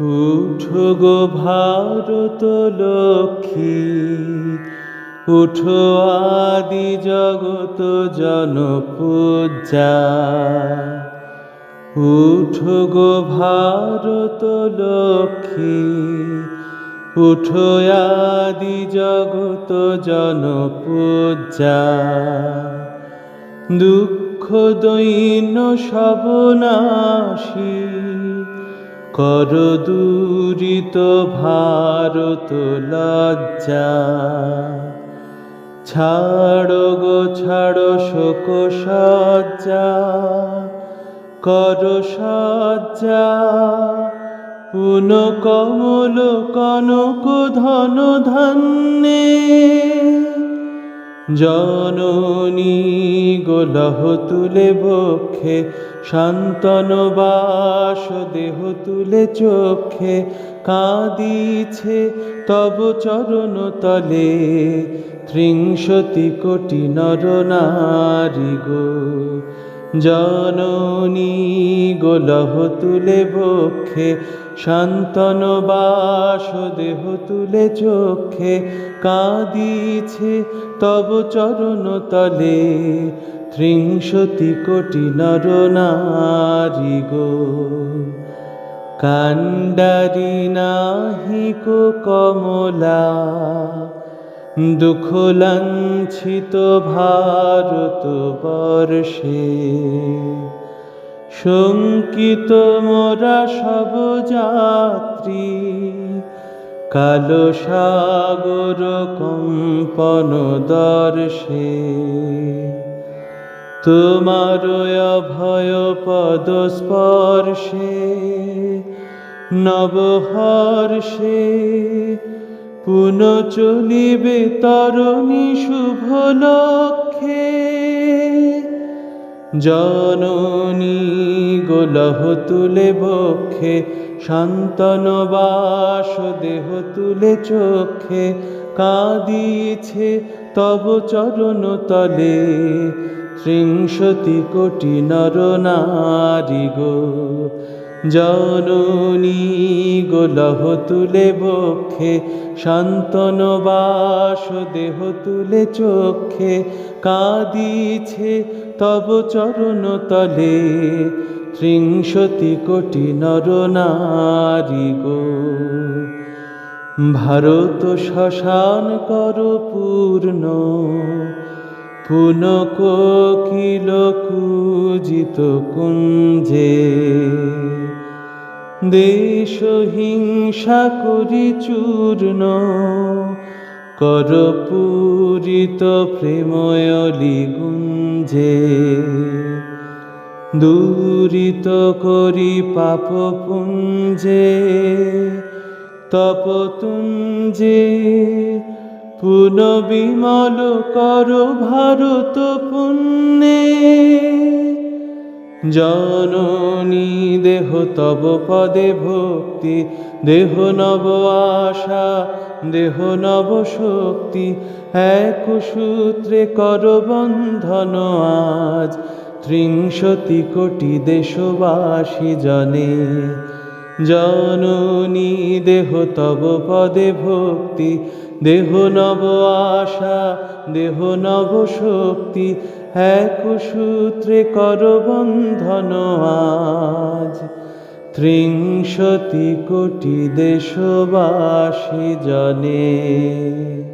উঠো গো ভারত লক্ষ্মী, উঠো আদি জগত জনপূজা, উঠো গো ভারত লক্ষ্মী, উঠো আদি জগত জনপূজা। দুঃখ দৈন্য সবনাশী কর দূরিত ভারত লজ্জা। ছাড়ো গো, ছাড়ো শোক সজ্জা কর সজ্জা পুন কমল কনক ধন ধান্যে। জননী গোলহ তুলে বক্ষে, শান্তন বাস দেহ তুলে চোখে কাঁদিছে তব চরণ তলে ত্রিংশতি কোটি নর নারী গো। জননী গোলহ তুলে বক্ষে, শান্তন বাস দেহ তুলে চোখে কাঁদিছে তব চরণ তলে, ত্রিংশতি কোটি নর নারী গো। কাণ্ডারি নাহিক কমলা দুঃখ লাঞ্ছিত ভারত বর্ষে, শঙ্কিত মোরা সব যাত্রী, কালো সাগর কম্পন দর্শে। তোমার অভয় পদ স্পর্শে নবহর্ষে পুন চলিবে তরণী শুভ লক্ষ্যে জননী গোলহ তুলে বক্ষে, শান্তন বাস দেহ তুলে চোখে কাঁদিছে তব চরণ তলে। ত্রিংশতি কোটি নর নারী গো জননী গোলহ তুলে বক্ষে, শান্তন বাস দেহ তুলে চোখে কাঁদিছে তব চরণ তলে ত্রিংশতি কোটি নর নারী গো। ভারত শ্মশান কর পূর্ণ পুন কোকিল কুজিত কুঞ্জে দেশ হিংসা করি চূর্ণ। কর পূরিত প্রেময়লি গুঞ্জে দূরিত করি পাপ পুঞ্জে তপতুঞ্জে পুন বিমল কর ভারত পুণ্যে জননী দেহ তব পদে ভক্তি, দেহ নব আশা, দেহ নব শক্তি। এক সূত্রে কর বন্ধন আজ, ত্রিংশতি কোটি দেশবাসী জনে। জননী, দেহ তব পদে ভক্তি, দেহ নব আশা, দেহ নব শক্তি, এক সূত্রে কর বন্ধন আজ। ত্রিংশতি কোটি দেশবাসী জনে।